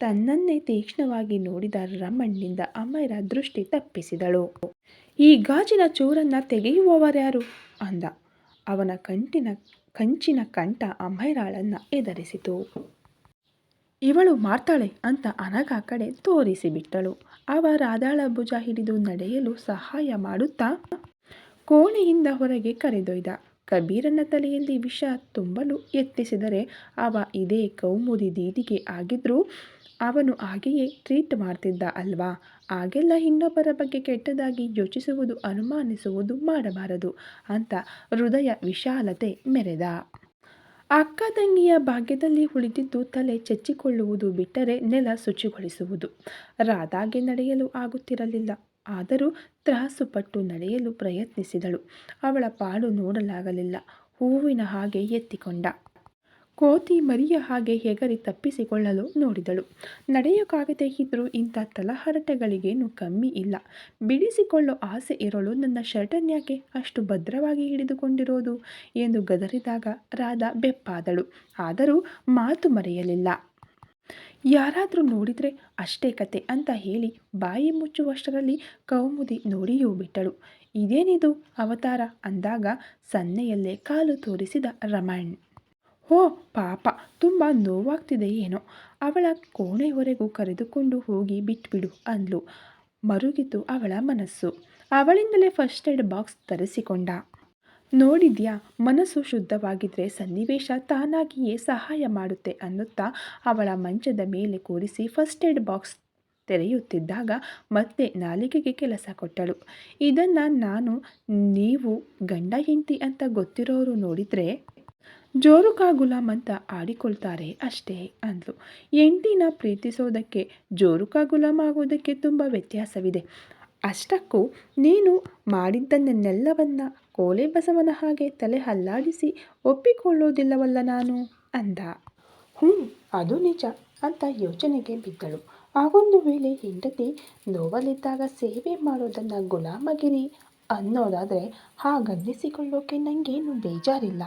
ತನ್ನನ್ನೇ ತೀಕ್ಷ್ಣವಾಗಿ ನೋಡಿದ ರಮಣ್ಣಿಂದ ಅಮೈರ ದೃಷ್ಟಿ ತಪ್ಪಿಸಿದಳು. ಈ ಗಾಜಿನ ಚೂರನ್ನು ತೆಗೆಯುವವರ್ಯಾರು ಅಂದ. ಅವನ ಕಂಟಿನ, ಕಂಚಿನ ಕಂಠ ಅಮೈರಾಳನ್ನು ಎದರಿಸಿತು ಇವಳು ಮಾಡ್ತಾಳೆ ಅಂತ ಅನಘ ಕಡೆ ತೋರಿಸಿಬಿಟ್ಟಳು. ಅವ ರಾಧಾಳ ಭುಜ ಹಿಡಿದು ನಡೆಯಲು ಸಹಾಯ ಮಾಡುತ್ತಾ ಕೋಣೆಯಿಂದ ಹೊರಗೆ ಕರೆದೊಯ್ದ. ಕಬೀರನ ತಲೆಯಲ್ಲಿ ವಿಷ ತುಂಬಲು ಯತ್ನಿಸಿದರೆ ಅವ ಇದೇ ಕೌಮುದಿ ದೀದಿಗೆ ಆಗಿದ್ರೂ ಅವನು ಹಾಗೆಯೇ ಟ್ರೀಟ್ ಮಾಡ್ತಿದ್ದ ಅಲ್ವಾ? ಆಗೆಲ್ಲ ಇನ್ನೊಬ್ಬರ ಬಗ್ಗೆ ಕೆಟ್ಟದಾಗಿ ಯೋಚಿಸುವುದು, ಅನುಮಾನಿಸುವುದು ಮಾಡಬಾರದು ಅಂತ ಹೃದಯ ವಿಶಾಲತೆ ಮೆರೆದ. ಅಕ್ಕ ತಂಗಿಯ ಭಾಗ್ಯದಲ್ಲಿ ಉಳಿದಿದ್ದು ತಲೆ ಚಚ್ಚಿಕೊಳ್ಳುವುದು ಬಿಟ್ಟರೆ ನೆಲ ಶುಚಿಗೊಳಿಸುವುದು. ರಾಧಾಗೆ ನಡೆಯಲು ಆಗುತ್ತಿರಲಿಲ್ಲ. ಆದರೂ ತ್ರಾಸುಪಟ್ಟು ನಡೆಯಲು ಪ್ರಯತ್ನಿಸಿದಳು. ಅವಳ ಪಾಡು ನೋಡಲಾಗಲಿಲ್ಲ. ಹೂವಿನ ಹಾಗೆ ಎತ್ತಿಕೊಂಡ. ಕೋತಿ ಮರಿಯ ಹಾಗೆ ಹೆಗರಿ ತಪ್ಪಿಸಿಕೊಳ್ಳಲು ನೋಡಿದಳು. ನಡೆಯೋಕ್ಕಾಗದೇ ಇದ್ದರೂ ಇಂಥ ತಲಹರಟೆಗಳಿಗೇನು ಕಮ್ಮಿ ಇಲ್ಲ. ಬಿಡಿಸಿಕೊಳ್ಳೋ ಆಸೆ ಇರಲು ನನ್ನ ಶರ್ಟನ್ಯಾಕೆ ಅಷ್ಟು ಭದ್ರವಾಗಿ ಹಿಡಿದುಕೊಂಡಿರೋದು? ಎಂದು ಗದರಿದಾಗ ರಾಧಾ ಬೆಪ್ಪಾದಳು. ಆದರೂ ಮಾತು ಮರೆಯಲಿಲ್ಲ. ಯಾರಾದರೂ ನೋಡಿದರೆ ಅಷ್ಟೇ ಕತೆ ಅಂತ ಹೇಳಿ ಬಾಯಿ ಮುಚ್ಚುವಷ್ಟರಲ್ಲಿ ಕೌಮುದಿ ನೋಡಿಯೂ ಬಿಟ್ಟಳು. ಇದೇನಿದು ಅವತಾರ? ಅಂದಾಗ ಸನ್ನೆಯಲ್ಲೇ ಕಾಲು ತೋರಿಸಿದ ರಮಣ್. ಓ, ಪಾಪ, ತುಂಬ ನೋವಾಗ್ತಿದೆ ಏನೋ. ಅವಳ ಕೋಣೆವರೆಗೂ ಕರೆದುಕೊಂಡು ಹೋಗಿ ಬಿಟ್ಬಿಡು ಅಂದ್ಲು. ಮರುಗಿತು ಅವಳ ಮನಸ್ಸು. ಅವಳಿಂದಲೇ ಫಸ್ಟ್ ಏಡ್ ಬಾಕ್ಸ್ ತರಿಸಿಕೊಂಡ. ನೋಡಿದ್ಯಾ, ಮನಸ್ಸು ಶುದ್ಧವಾಗಿದ್ರೆ ಸನ್ನಿವೇಶ ತಾನಾಗಿಯೇ ಸಹಾಯ ಮಾಡುತ್ತೆ ಅನ್ನುತ್ತಾ ಅವಳ ಮಂಚದ ಮೇಲೆ ಕೂರಿಸಿ ಫಸ್ಟ್ ಏಡ್ ಬಾಕ್ಸ್ ತೆರೆಯುತ್ತಿದ್ದಾಗ ಮತ್ತೆ ನಾಲಿಗೆಗೆ ಕೆಲಸ ಕೊಟ್ಟಳು. ಇದನ್ನು ನಾನು, ನೀವು ಗಂಡ ಹೆಂಡತಿ ಅಂತ ಗೊತ್ತಿರೋರು ನೋಡಿದರೆ ಜೋರುಕಾ ಗುಲಾಮ್ ಅಂತ ಆಡಿಕೊಳ್ತಾರೆ ಅಷ್ಟೇ ಅಂದ್ಲು. ಎಂಟಿನ ಪ್ರೀತಿಸೋದಕ್ಕೆ ಜೋರುಕಾ ಗುಲಾಮ್ ಆಗೋದಕ್ಕೆ ತುಂಬ ವ್ಯತ್ಯಾಸವಿದೆ. ಅಷ್ಟಕ್ಕೂ ನೀನು ಮಾಡಿದ್ದನ್ನೆಲ್ಲವನ್ನ ಕೋಲೆ ಬಸವನ ಹಾಗೆ ತಲೆ ಹಲ್ಲಾಡಿಸಿ ಒಪ್ಪಿಕೊಳ್ಳೋದಿಲ್ಲವಲ್ಲ ನಾನು? ಅಂದ. ಹ್ಞೂ ಅದು ನಿಜ ಅಂತ ಯೋಚನೆಗೆ ಬಿದ್ದಳು. ಆಗೊಂದು ವೇಳೆ ಹೆಂಡತಿ ನೋವಲ್ಲಿದ್ದಾಗ ಸೇವೆ ಮಾಡೋದನ್ನು ಗುಲಾಮಗಿರಿ ಅನ್ನೋದಾದರೆ ಹಾಗನ್ನಿಸಿಕೊಳ್ಳೋಕೆ ನನಗೇನು ಬೇಜಾರಿಲ್ಲ.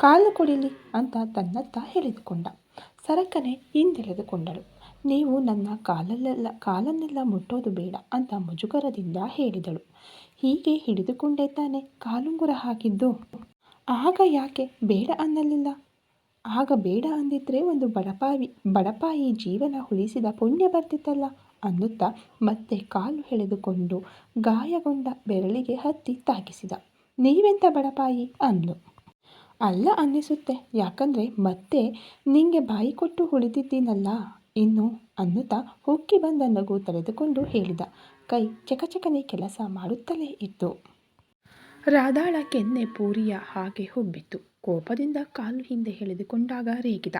ಕಾಲು ಕೊಡಿಲಿ ಅಂತ ತನ್ನತ್ತ ಹೇಳಿದುಕೊಂಡ. ಸರಕನೆ ಹಿಂದೆಳೆದುಕೊಂಡಳು. ನೀವು ನನ್ನ ಕಾಲಲ್ಲೆಲ್ಲ, ಕಾಲನ್ನೆಲ್ಲ ಮುಟ್ಟೋದು ಬೇಡ ಅಂತ ಮುಜುಗರದಿಂದ ಹೇಳಿದಳು. ಹೀಗೆ ಹಿಡಿದುಕೊಂಡೇ ತಾನೆ ಕಾಲುಂಗುರ ಹಾಕಿದ್ದು? ಆಗ ಯಾಕೆ? ಬೇಡ ಅನ್ನಲಿಲ್ಲ. ಆಗ ಬೇಡ ಅಂದಿದ್ರೆ ಒಂದು ಬಡಪಾಯಿ ಬಡಪಾಯಿ ಜೀವನ ಉಳಿಸಿದ ಪುಣ್ಯ ಬರ್ತಿತ್ತಲ್ಲ ಅನ್ನುತ್ತಾ ಮತ್ತೆ ಕಾಲು ಎಳೆದುಕೊಂಡು ಗಾಯಗೊಂಡ ಬೆರಳಿಗೆ ಹತ್ತಿ ತಾಕಿಸಿದ ನೀವೆಂತ ಬಡಪಾಯಿ? ಅಂದ್ಲು ಅಲ್ಲ ಅನ್ನಿಸುತ್ತೆ. ಯಾಕಂದರೆ ಮತ್ತೆ ನಿಂಗೆ ಬಾಯಿ ಕೊಟ್ಟು ಉಳಿದಿದ್ದೀನಲ್ಲ ಇನ್ನು ಅನ್ನುತ್ತಾ ಹೊಕ್ಕಿ ಬಂದ ನಗು ತಡೆದುಕೊಂಡು ಹೇಳಿದ. ಕೈ ಚಕಚಕನೆ ಕೆಲಸ ಮಾಡುತ್ತಲೇ ಇತ್ತು. ರಾಧಾಳ ಕೆನ್ನೆ ಪೂರಿಯ ಹಾಗೆ ಹೊಬ್ಬಿತ್ತು ಕೋಪದಿಂದ ಕಾಲು ಹಿಂದೆ ಎಳೆದುಕೊಂಡಾಗ ರೇಗಿದ.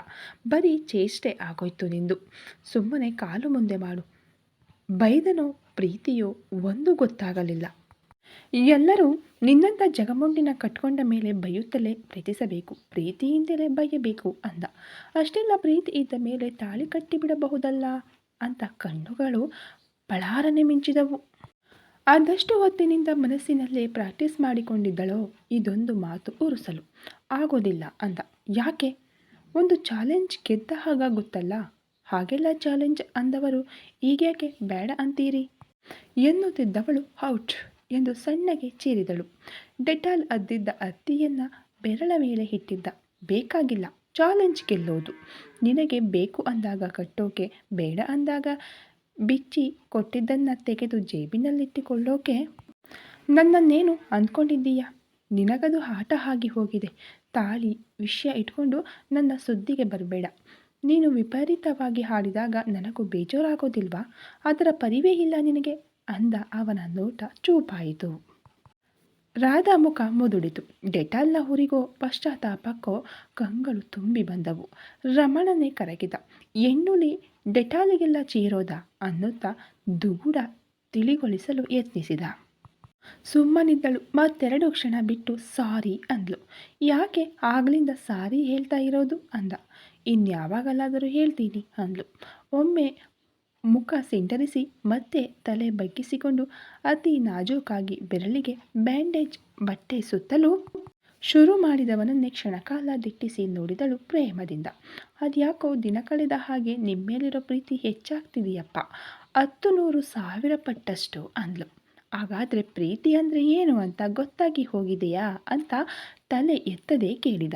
ಬರೀ ಚೇಷ್ಟೆ ಆಗೋಯ್ತು ನಿಂದು. ಸುಮ್ಮನೆ ಕಾಲು ಮುಂದೆ ಮಾಡು. ಬೈದನೋ, ಪ್ರೀತಿಯೋ, ಒಂದು ಗೊತ್ತಾಗಲಿಲ್ಲ. ಎಲ್ಲರೂ ನಿನ್ನಂಥ ಜಗಮುಂಡಿನ ಕಟ್ಕೊಂಡ ಮೇಲೆ ಬೈಯುತ್ತಲೇ ಪ್ರೀತಿಸಬೇಕು, ಪ್ರೀತಿಯಿಂದಲೇ ಬೈಯಬೇಕು ಅಂದ. ಅಷ್ಟೆಲ್ಲ ಪ್ರೀತಿ ಇದ್ದ ಮೇಲೆ ತಾಳಿ ಕಟ್ಟಿಬಿಡಬಹುದಲ್ಲ ಅಂತ ಕಣ್ಣುಗಳು ಪಳಾರನೆ ಮಿಂಚಿದವು. ಆದಷ್ಟು ಹೊತ್ತಿನಿಂದ ಮನಸ್ಸಿನಲ್ಲೇ ಪ್ರಾಕ್ಟೀಸ್ ಮಾಡಿಕೊಂಡಿದ್ದಳೋ, ಇದೊಂದು ಮಾತು ಉರುಸಲು ಆಗೋದಿಲ್ಲ ಅಂದ. ಯಾಕೆ? ಒಂದು ಚಾಲೆಂಜ್ ಗೆದ್ದ ಹಾಗಾಗುತ್ತಲ್ಲ ಹಾಗೆಲ್ಲ ಚಾಲೆಂಜ್ ಅಂದವರು ಈಗ್ಯಾಕೆ ಬೇಡ ಅಂತೀರಿ? ಎನ್ನುತ್ತಿದ್ದವಳು ಔಟ್. ಎಂದು ಸಣ್ಣಗೆ ಚೀರಿದಳು. ಡೆಟಾಲ್ ಅದ್ದಿದ್ದ ಅತ್ತಿಯನ್ನು ಬೆರಳ ಮೇಲೆ ಇಟ್ಟಿದ್ದ. ಬೇಕಾಗಿಲ್ಲ, ಚಾಲೆಂಜ್ ಗೆಲ್ಲೋದು. ನಿನಗೆ ಬೇಕು ಅಂದಾಗ ಕಟ್ಟೋಕೆ, ಬೇಡ ಅಂದಾಗ ಬಿಚ್ಚಿ ಕೊಟ್ಟಿದ್ದನ್ನು ತೆಗೆದು ಜೇಬಿನಲ್ಲಿಟ್ಟುಕೊಳ್ಳೋಕೆ? ನನ್ನನ್ನೇನು ಅಂದ್ಕೊಂಡಿದ್ದೀಯಾ? ನಿನಗದು ಆಟ ಆಗಿ ಹೋಗಿದೆ. ತಾಳಿ ವಿಷಯ ಇಟ್ಕೊಂಡು ನನ್ನ ಸುದ್ದಿಗೆ ಬರಬೇಡ. ನೀನು ವಿಪರೀತವಾಗಿ ಹಾಡಿದಾಗ ನನಗೂ ಬೇಜಾರಾಗೋದಿಲ್ವಾ? ಅದರ ಪರಿವೇ ಇಲ್ಲ ನಿನಗೆ. ಅಂದ ಅವನ ನೋಟ ಚೂಪಾಯಿತು. ರಾಧಾ ಮುಖ ಮುದುಡಿತು. ಡೆಟಾಲ್ನ ಹುರಿಗೋ ಪಶ್ಚಾತ್ತಾಪಕ್ಕೋ ಕಂಗಳು ತುಂಬಿ ಬಂದವು. ರಮಣನೆ ಕರಗಿದ. ಎಣ್ಣುಲಿ ಡೆಟಾಲಿಗೆಲ್ಲ ಚೀರೋದ? ಅನ್ನುತ್ತಾ ದೂಡ ತಿಳಿಗೊಳಿಸಲು ಯತ್ನಿಸಿದ. ಸುಮ್ಮನಿದ್ದಳು. ಮತ್ತೆರಡು ಕ್ಷಣ ಬಿಟ್ಟು ಸಾರಿ ಅಂದ್ಲು. ಯಾಕೆ ಆಗ್ಲಿಂದ ಸಾರಿ ಹೇಳ್ತಾ ಇರೋದು? ಅಂದ. ಇನ್ಯಾವಾಗಲಾದರೂ ಹೇಳ್ತೀನಿ ಅಂದ್ಲು. ಒಮ್ಮೆ ಮುಖ ಸಿಂಡರಿಸಿ ಮತ್ತೆ ತಲೆ ಬಗ್ಗಿಸಿಕೊಂಡು ಅತಿ ನಾಜೂಕಾಗಿ ಬೆರಳಿಗೆ ಬ್ಯಾಂಡೇಜ್ ಬಟ್ಟೆ ಸುತ್ತಲೂ ಶುರು ಮಾಡಿದವನನ್ನೇ ಕ್ಷಣಕಾಲ ದಿಟ್ಟಿಸಿ ನೋಡಿದಳು ಪ್ರೇಮದಿಂದ. ಅದ್ಯಾಕೋ ದಿನ ಕಳೆದ ಹಾಗೆ ನಿಮ್ಮೇಲಿರೋ ಪ್ರೀತಿ ಹೆಚ್ಚಾಗ್ತಿದೆಯಪ್ಪ. ಹತ್ತು ನೂರು ಸಾವಿರ ಪಟ್ಟಷ್ಟು ಅಂದ್ಲು. ಹಾಗಾದರೆ ಪ್ರೀತಿ ಅಂದರೆ ಏನು ಅಂತ ಗೊತ್ತಾಗಿ ಹೋಗಿದೆಯಾ ಅಂತ ತಲೆ ಎತ್ತದೆ ಕೇಳಿದ.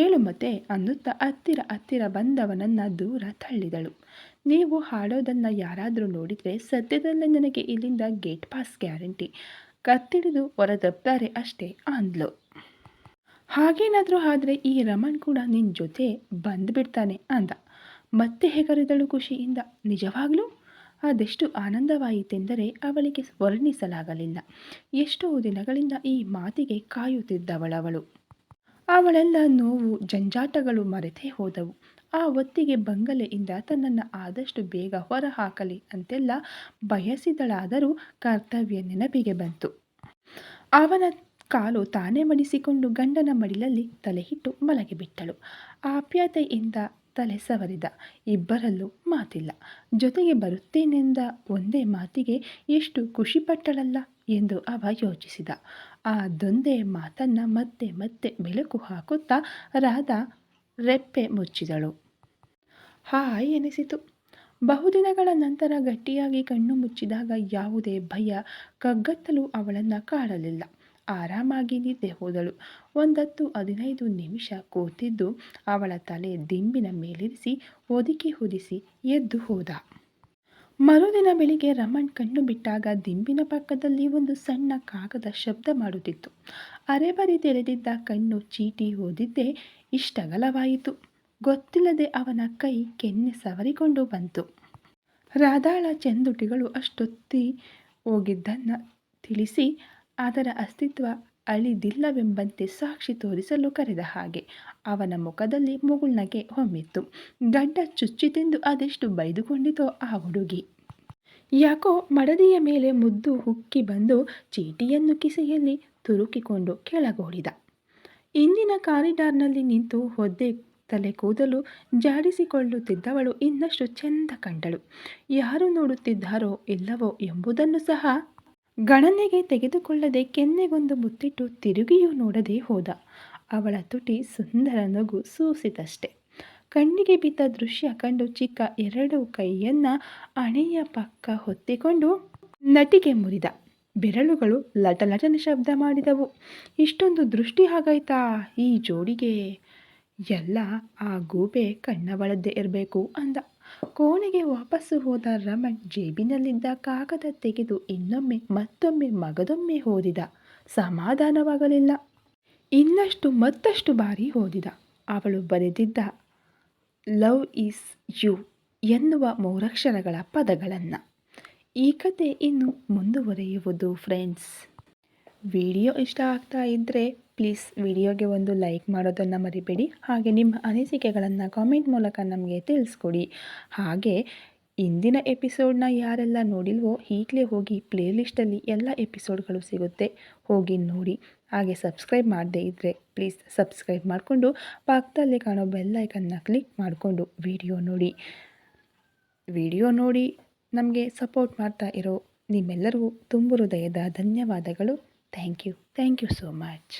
ಏಳು ಮತ್ತೆ ಅನ್ನುತ್ತಾ ಹತ್ತಿರ ಹತ್ತಿರ ಬಂದವನನ್ನು ದೂರ ತಳ್ಳಿದಳು. ನೀವು ಹಾಡೋದನ್ನು ಯಾರಾದರೂ ನೋಡಿದರೆ ಸದ್ಯದಲ್ಲೇ ನನಗೆ ಇಲ್ಲಿಂದ ಗೇಟ್ ಪಾಸ್ ಗ್ಯಾರಂಟಿ. ಕತ್ತಿಡಿದು ಹೊರದಬ್ತಾರೆ ಅಷ್ಟೇ ಅಂದ್ಲು. ಹಾಗೇನಾದರೂ ಆದರೆ ಈ ರಮಣ್ ಕೂಡ ನಿನ್ನ ಜೊತೆ ಬಂದುಬಿಡ್ತಾನೆ ಅಂದ. ಮತ್ತೆ ಹೆಗರಿದಳು ಖುಷಿಯಿಂದ, ನಿಜವಾಗ್ಲೂ? ಅದೆಷ್ಟು ಆನಂದವಾಯಿತೆಂದರೆ ಅವಳಿಗೆ ವರ್ಣಿಸಲಾಗಲಿಲ್ಲ. ಎಷ್ಟೋ ದಿನಗಳಿಂದ ಈ ಮಾತಿಗೆ ಕಾಯುತ್ತಿದ್ದವಳವಳು. ಅವಳೆಲ್ಲ ನೋವು ಜಂಜಾಟಗಳು ಮರೆತೇ ಹೋದವು. ಆ ಹೊತ್ತಿಗೆ ಬಂಗಲೆಯಿಂದ ತನ್ನನ್ನು ಆದಷ್ಟು ಬೇಗ ಹೊರ ಹಾಕಲಿ ಅಂತೆಲ್ಲ ಬಯಸಿದಳಾದರೂ ಕರ್ತವ್ಯ ನೆನಪಿಗೆ ಬಂತು. ಅವನ ಕಾಲು ತಾನೇ ಮಡಿಸಿಕೊಂಡು ಗಂಡನ ಮಡಿಲಲ್ಲಿ ತಲೆಹಿಟ್ಟು ಮಲಗಿಬಿಟ್ಟಳು. ಆಪ್ಯಾತೆಯಿಂದ ತಲೆ ಸವರಿದ ಇಬ್ಬರಲ್ಲೂ ಮಾತಿಲ್ಲ. ಜೊತೆಗೆ ಬರುತ್ತೇನೆಂದ ಒಂದೇ ಮಾತಿಗೆ ಎಷ್ಟು ಖುಷಿಪಟ್ಟಳಲ್ಲ. ಎಂದು ಅವ ಯೋಚಿಸಿದ. ಆ ದೊಂದೆ ಮಾತನ್ನ ಮತ್ತೆ ಮತ್ತೆ ಬೆಳಕು ಹಾಕುತ್ತಾ ರಾಧಾ ರೆಪ್ಪೆ ಮುಚ್ಚಿದಳು. ಹಾಯ್ ಎನಿಸಿತು. ಬಹುದಿನಗಳ ನಂತರ ಗಟ್ಟಿಯಾಗಿ ಕಣ್ಣು ಮುಚ್ಚಿದಾಗ ಯಾವುದೇ ಭಯ ಕಗ್ಗತ್ತಲು ಅವಳನ್ನು ಕಾಡಲಿಲ್ಲ. ಆರಾಮಾಗಿ ನಿದ್ದೆ ಹೋದಳು. ಒಂದತ್ತು ಹದಿನೈದು ನಿಮಿಷ ಕೂತಿದ್ದು ಅವಳ ತಲೆ ದಿಂಬಿನ ಮೇಲಿರಿಸಿ ಒದಿಕೆ ಹೊದಿಸಿ ಎದ್ದು ಹೋದ. ಮರುದಿನ ಬೆಳಿಗ್ಗೆ ರಮಣ್ ಕಣ್ಣು ಬಿಟ್ಟಾಗ ದಿಂಬಿನ ಪಕ್ಕದಲ್ಲಿ ಒಂದು ಸಣ್ಣ ಕಾಗದ ಶಬ್ದ ಮಾಡುತ್ತಿತ್ತು. ಅರೆಬರಿ ತೆರೆದಿದ್ದ ಕಣ್ಣು ಚೀಟಿ ಓದಿದ್ದೇ ಇಷ್ಟಗಲವಾಯಿತು. ಗೊತ್ತಿಲ್ಲದೆ ಅವನ ಕೈ ಕೆನ್ನೆ ಸವರಿಕೊಂಡು ಬಂತು. ರಾಧಾಳ ಚಂದುಟಿಗಳು ಅಷ್ಟೊತ್ತಿ ಹೋಗಿದ್ದನ್ನು ತಿಳಿಸಿ ಅದರ ಅಸ್ತಿತ್ವ ಅಳಿದಿಲ್ಲವೆಂಬಂತೆ ಸಾಕ್ಷಿ ತೋರಿಸಲು ಕರೆದ ಹಾಗೆ ಅವನ ಮುಖದಲ್ಲಿ ಮುಗುಳ್ನಗೆ ಹೊಮ್ಮಿತ್ತು. ಗಡ್ಡ ಚುಚ್ಚಿತೆಂದು ಅದೆಷ್ಟು ಬೈದುಕೊಂಡಿತೋ ಆ ಹುಡುಗಿ. ಯಾಕೋ ಮಡದಿಯ ಮೇಲೆ ಮುದ್ದು ಹುಕ್ಕಿ ಬಂದು ಚೀಟಿಯನ್ನು ಕಿಸೆಯಲ್ಲಿ ತುರುಕಿಕೊಂಡು ಕೆಳಗೋಡಿದ ಇಂದಿನ ಕಾರಿಡಾರ್ನಲ್ಲಿ ನಿಂತು ಹೊದ್ದೆ ತಲೆ ಕೂದಲು ಜಾಡಿಸಿಕೊಳ್ಳುತ್ತಿದ್ದವಳು ಇನ್ನಷ್ಟು ಚೆಂದ ಕಂಡಳು. ಯಾರು ನೋಡುತ್ತಿದ್ದಾರೋ ಇಲ್ಲವೋ ಎಂಬುದನ್ನು ಸಹ ಗಣನೆಗೆ ತೆಗೆದುಕೊಳ್ಳದೆ ಕೆನ್ನೆಗೊಂದು ಮುತ್ತಿಟ್ಟು ತಿರುಗಿಯೂ ನೋಡದೆ ಹೋದ. ಅವಳ ತುಟಿ ಸುಂದರ ನಗು ಸೂಸಿತಷ್ಟೆ. ಕಣ್ಣಿಗೆ ಬಿದ್ದ ದೃಶ್ಯ ಕಂಡು ಚಿಕ್ಕ ಎರಡು ಕೈಯನ್ನ ಅಣೆಯ ಪಕ್ಕ ಹೊತ್ತಿಕೊಂಡು ನಟಿಗೆ ಮುರಿದ. ಬೆರಳುಗಳು ಲಟಲಟನೆ ಶಬ್ದ ಮಾಡಿದವು. ಇಷ್ಟೊಂದು ದೃಷ್ಟಿ ಹಾಗಾಯ್ತಾ ಈ ಜೋಡಿಗೆ? ಎಲ್ಲ ಆ ಗೂಬೆ ಕಣ್ಣವಳದ್ದೇ ಇರಬೇಕು ಅಂದ. ಕೋಣೆಗೆ ವಾಪಸ್ಸು ಹೋದ ರಮಣ್ ಜೇಬಿನಲ್ಲಿದ್ದ ಕಾಗದ ತೆಗೆದು ಇನ್ನೊಮ್ಮೆ ಮತ್ತೊಮ್ಮೆ ಮಗದೊಮ್ಮೆ ಓದಿದ. ಸಮಾಧಾನವಾಗಲಿಲ್ಲ. ಇನ್ನಷ್ಟು ಮತ್ತಷ್ಟು ಬಾರಿ ಓದಿದ. ಅವಳು ಬರೆದಿದ್ದ, ಲವ್ ಈಸ್ ಯು ಎನ್ನುವ ಮೂರಕ್ಷರಗಳ ಪದಗಳನ್ನು. ಈ ಕತೆ ಇನ್ನು ಮುಂದುವರೆಯುವುದು, ಫ್ರೆಂಡ್ಸ್. ವಿಡಿಯೋ ಇಷ್ಟ ಆಗ್ತಾ ಇದ್ದರೆ ಪ್ಲೀಸ್ ವಿಡಿಯೋಗೆ ಒಂದು ಲೈಕ್ ಮಾಡೋದನ್ನು ಮರಿಬೇಡಿ. ಹಾಗೆ ನಿಮ್ಮ ಅನಿಸಿಕೆಗಳನ್ನು ಕಾಮೆಂಟ್ ಮೂಲಕ ನಮಗೆ ತಿಳಿಸ್ಕೊಡಿ. ಹಾಗೆ ಇಂದಿನ ಎಪಿಸೋಡ್ನ ಯಾರೆಲ್ಲ ನೋಡಿಲ್ವೋ ಈಗಲೇ ಹೋಗಿ ಪ್ಲೇಲಿಸ್ಟಲ್ಲಿ ಎಲ್ಲ ಎಪಿಸೋಡ್ಗಳು ಸಿಗುತ್ತೆ. ಹೋಗಿ ನೋಡಿ. ಹಾಗೆ ಸಬ್ಸ್ಕ್ರೈಬ್ ಮಾಡದೇ ಇದ್ದರೆ ಪ್ಲೀಸ್ ಸಬ್ಸ್ಕ್ರೈಬ್ ಮಾಡಿಕೊಂಡು ಪಕ್ಕದಲ್ಲಿ ಕಾಣೋ ಬೆಲ್ಲೈಕನ್ನ ಕ್ಲಿಕ್ ಮಾಡಿಕೊಂಡು ವಿಡಿಯೋ ನೋಡಿ. ವಿಡಿಯೋ ನೋಡಿ ನಮಗೆ ಸಪೋರ್ಟ್ ಮಾಡ್ತಾ ಇರೋ ನಿಮ್ಮೆಲ್ಲರಿಗೂ ತುಂಬು ಹೃದಯದ ಧನ್ಯವಾದಗಳು. Thank you thank you so much